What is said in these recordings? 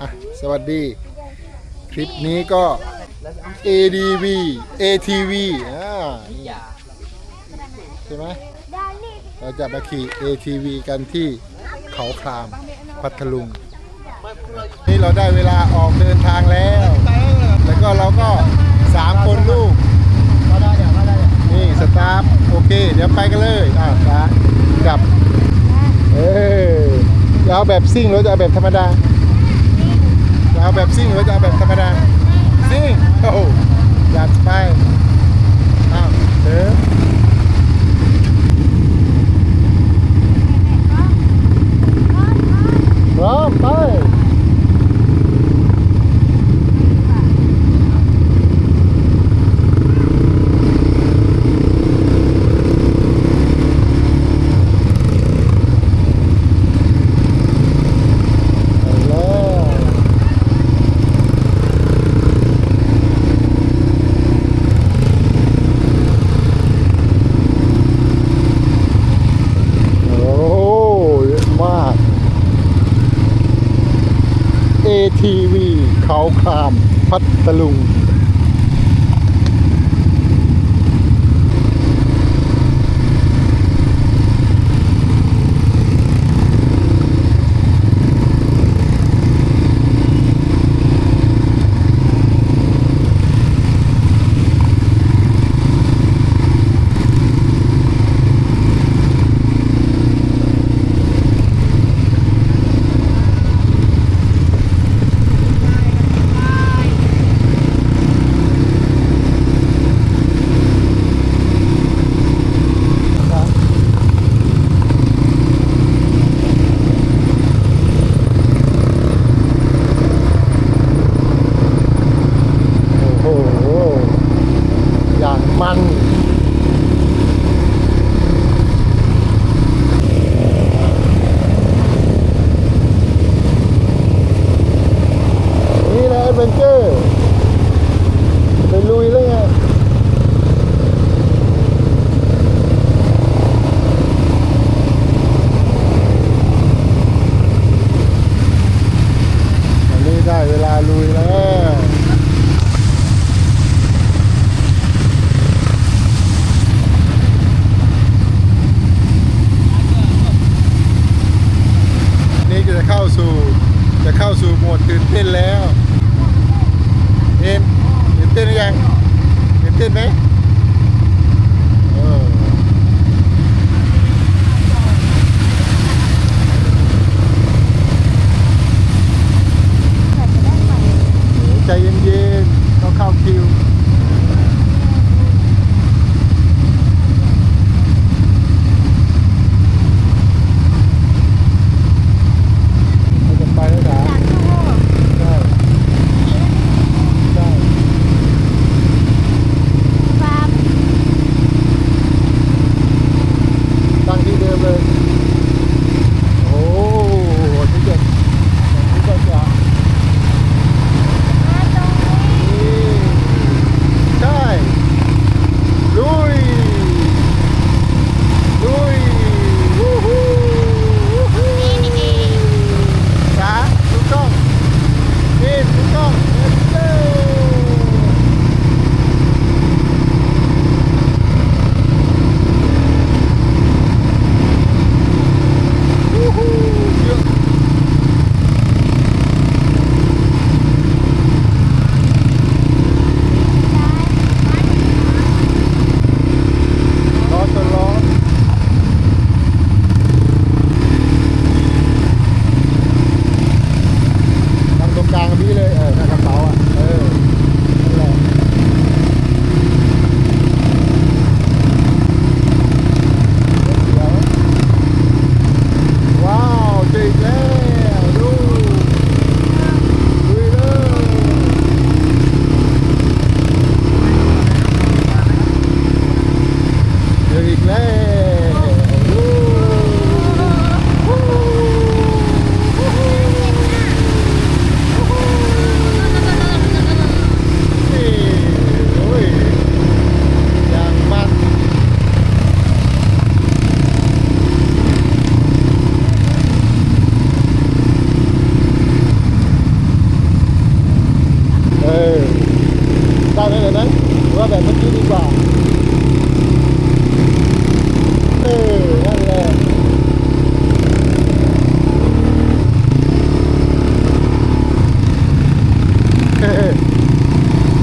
อะสวัสดี คลิปนี้ก็ ADV ATV อ่านี่ใช่ไหมเราจะมาขี่ ATV กันที่เขาครามพัทลุง นี่เราได้เวลาออกเดินทางแล้ว แล้วก็เราก็สามคนลูกนี่สตาฟโอเค เดี๋ยวไปกันเลยอ่าสากับ เออจะเอาแบบซิ่งหรือจะเอาแบบธรรมดา เอาแบบซิ่งหรือจะเอาแบบธรรมดาซิ่งโอ้โหจัดไปอ้าวเถอะพร้อมไป ไปแล้วโอ้โหเยอะมาก ทีวีเขาคามพัทลุง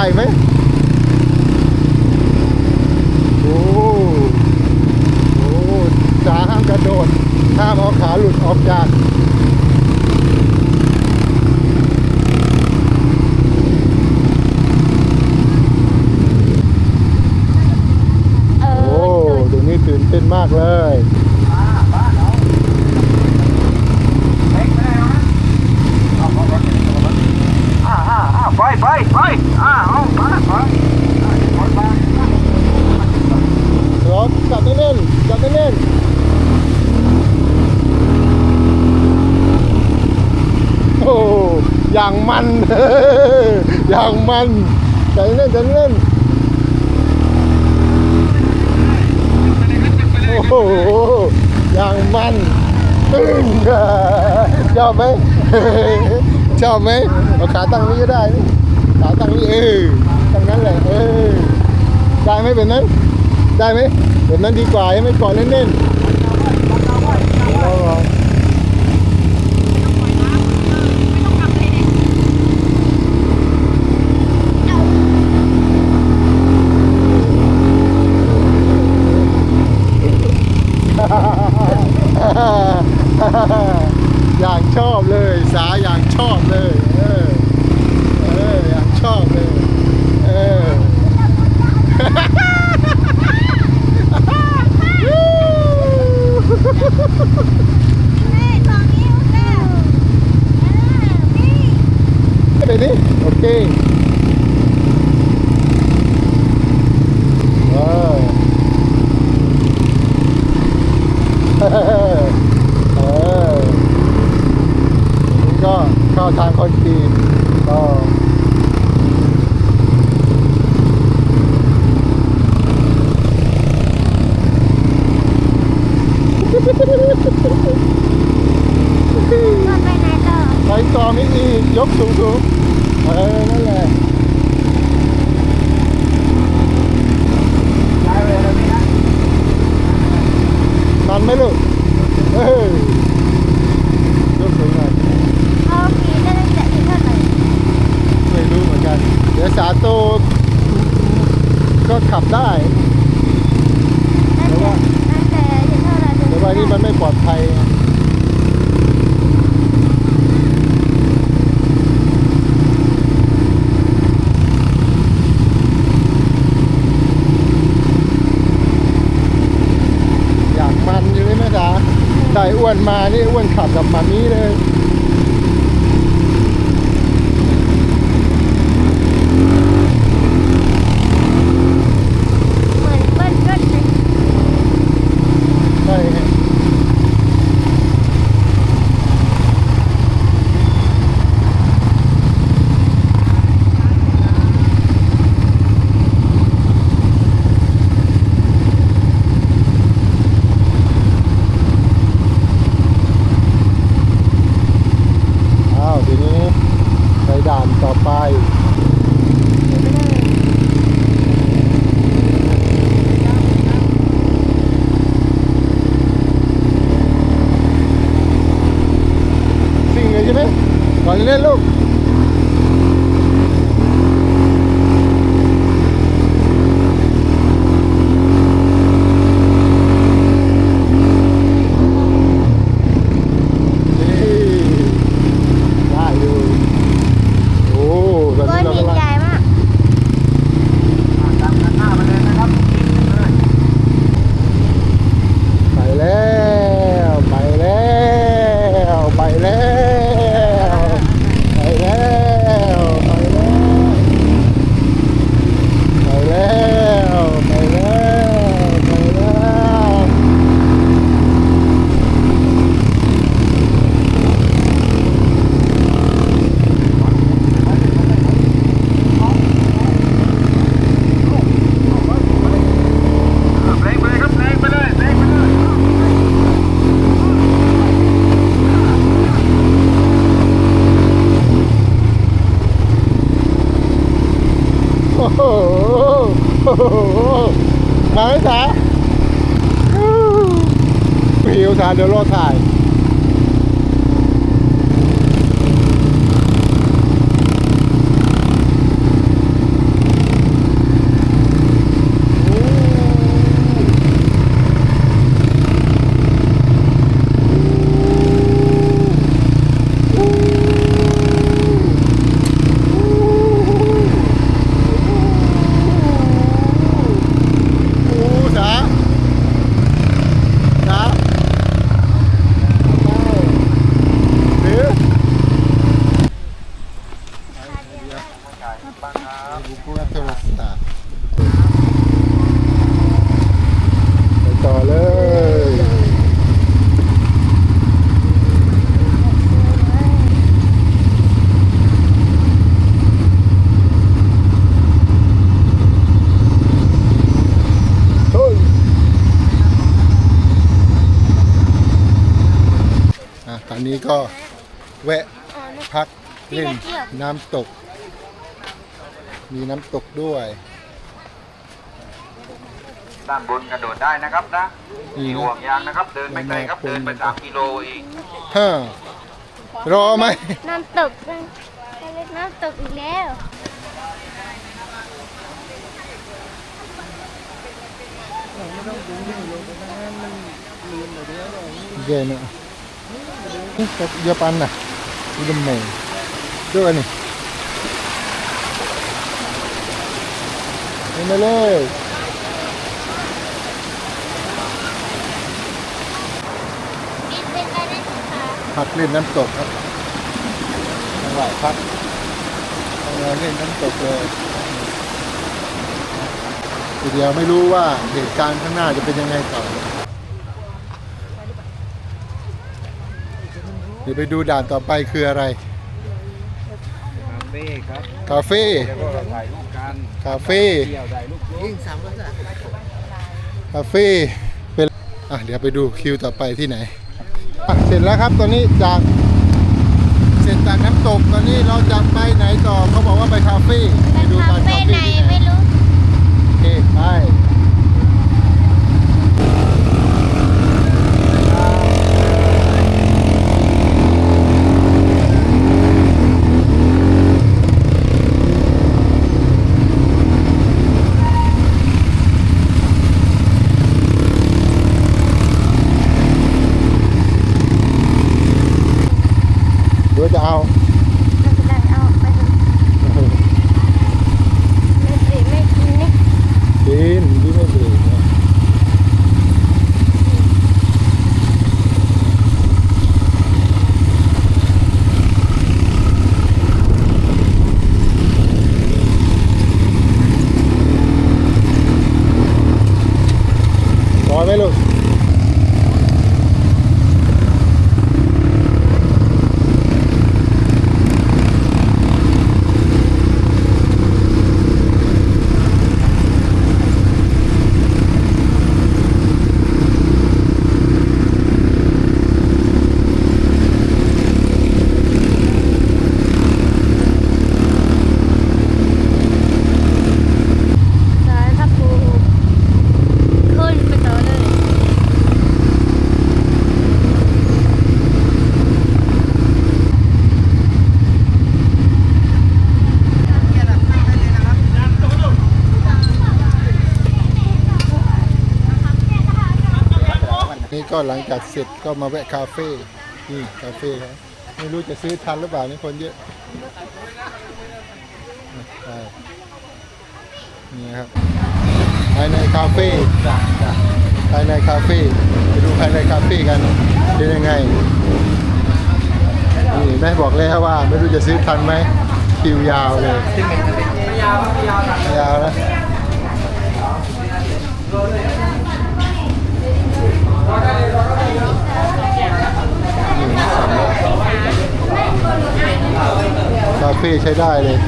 ได้ไหมโอ้โอ้จ๋าห้ามกระโดดห้ามเอาขาหลุดออกจาก เอ โอ้ อ เดี๋ยวนี้ตื่นเต้นมากเลย ไปไปไปอ่าเอาไปไป รอจับแน่นๆจับแน่นๆโอ้อย่างมัน อย่างมันใจเล่นใจเล่นโอ้โหอย่างมันตึ้งชอบไหมชอบไหมเอาขาตั้งนี้ก็ได้นี่ขาตั้งนี้เออตั้งนั้นแหละเออได้ไหมแบบนั้นได้ไหมแบบนั้นดีกว่าใช่ไหมก่อนเล่นๆเอาเหรออย่างชอบเลย สาอย่างชอบเลย เออ เออ อย่างชอบเลย เออ แม่ตอนนี้แม่นี่ ไปดิโอเคว้าวเออเออนี่ก็เข้าทางคนจีนก็มันไปไหนต่อ ไปต่อไม่อีกยกสูงสูงๆเออนั่นแหละมัน ไหมลูกเออยกสูงหน่อยเอาขี่ได้ตั้งแต่ที่เท่าไหร่ไม่รู้เหมือนกัน เดี๋ยวสาโตก็ขับได้ตั้งแต่ตั้งแต่ที่เท่าไหร่แต่ว่านี่มันไม่ปลอดภัยไง อยากมันอยู่เลยแม่จ๋าได้อ้วนมานี่อ้วนขับกับมามีเลย เหมือนเบิ้ลรถเลย ใช่ฮะอ้าวทีนี้ไปด่านต่อไป สิ่งเลยใช่ไหม ก่อนเล่นลูกนี่ได้ดูโอ้ตอน เบิ้ นี้ ล เรา ยิ่ง กำลัง ใหญ่มาก ตามกันหน้ามาเลยนะครับ ไปแล้วไปแล้วไปแล้วไป โห มาไหมสาหิวสาเดี๋ยวรอถ่าย โอ้สาสาหรือบุกโทรศัพท์ไปต่อเลย เฮ้ย อะตอนนี้ก็แวะพักเล่นน้ำตก มีน้ำตกด้วยด้านบนกระโดดได้นะครับนะนี่มีนะห่วงยางนะครับ เดินไปไกลครับเดินไปสามกิโลเองฮ่ารอไหมน้ำตกไปเล่นน้ำตกอีกแล้วเย็นอะ กับยาปันน่ะอีดมเมย์ด้วยนี่เห็นไหมเลยนี่เป็นไปได้ไหมคะพักเล่นน้ำตกครับจังหวะพักจังหวะเล่นน้ำตกเลยทีเดียวไม่รู้ว่าเหตุการณ์ข้างหน้าจะเป็นยังไงต่อ ดี๋ยวไปดูด่านต่อไปคืออะไร คาเฟ่ครับคาเฟ่แล้วก็ถ่ายรูปกันคาเฟ่เที่ยวถ่ายรูปยิ่งสามคาเฟ่เป็นอะเดี๋ยวไปดูคิวต่อไปที่ไหนอะเสร็จแล้วครับตอนนี้จากเสร็จจากน้ำตกตอนนี้เราจะไปไหนต่อเขาบอกว่าไปคาเฟ่ไปดูคากันเฟ่ไหนที่ไม่รู้ โอเคไป เดี๋ยวจะเอา ไม่เป็นไรเอาไปเถอะไม่สิไม่กินนี่ กินที่ไม่ดีนะร้อยไหมลูก สารพัดปูขึ้นไปต่อเลย นี่ก็หลังจากเสร็จก็มาแวะคาเฟ่นี่คาเฟ่ครับไม่รู้จะซื้อทันหรือเปล่านี่คนเยอะใช่นี่ครับภายในคาเฟ่ภายในคาเฟ่ไปดูภายในคาเฟ่กันเป็นยังไงนี่แม่บอกแล้วว่า ไม่รู้จะซื้อทันไหมคิวยาวเลยยาวนะ คาเฟ่ใช้ได้เลย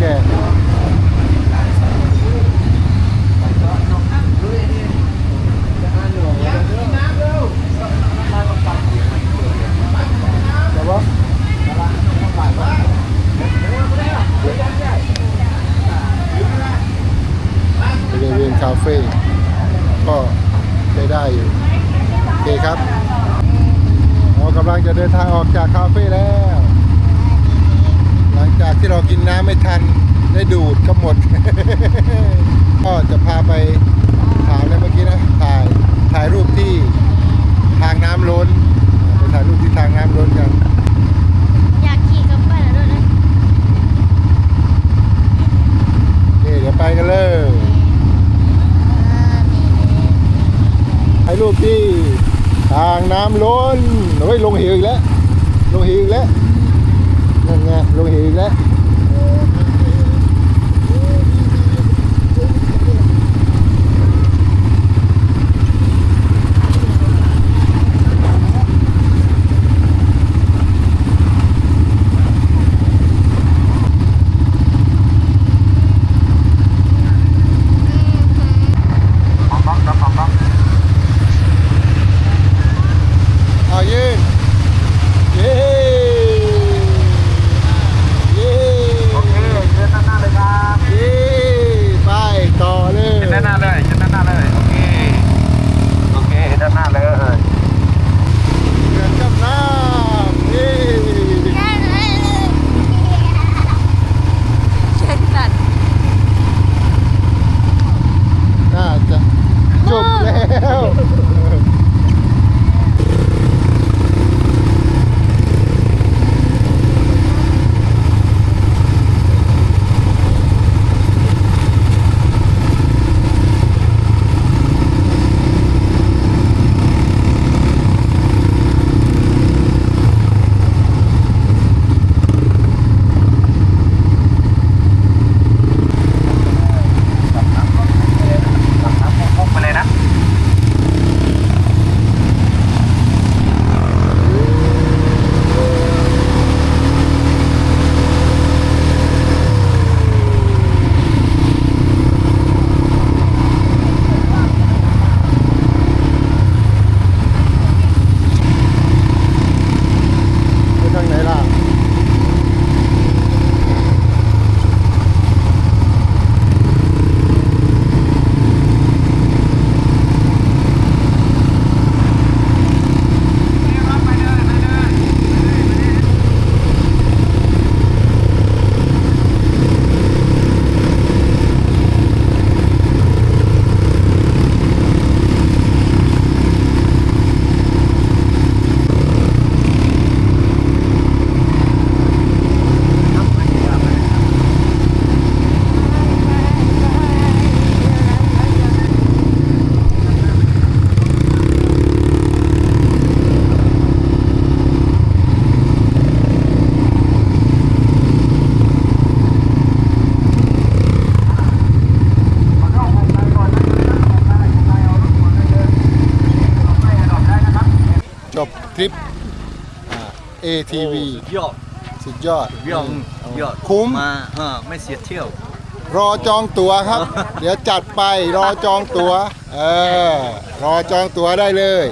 แก่ เฟ่ก็ได้ได้อยู่โอเคครับเรากำลังจะเดินทางออกจากคาเฟ่แล้ว หลังจากที่เรากินน้ำไม่ทันได้ดูดก็หมด ก็จะพาไปถามเลยเมื่อกี้นะถ่ายถ่ายรูปที่ทางน้ำล้นไปถ่ายรูปที่ทางน้ำล้นกันอยากขี่กับป้าแล้วด้วยนะโอเคเดี๋ยวไปกันเลยถ่ายรูปที่ ทางน้ำล้นเฮ้ยลงเหวอีกแล้ว ลงเหวอีกแล้ว อ่า ATV ยอดสุดยอดยอดยอดคุ้ม มาเออไม่เสียเที่ยว รอจองตั๋วครับ เดี๋ยวจัดไปรอจองตั๋วเออรอจองตั๋วได้เลย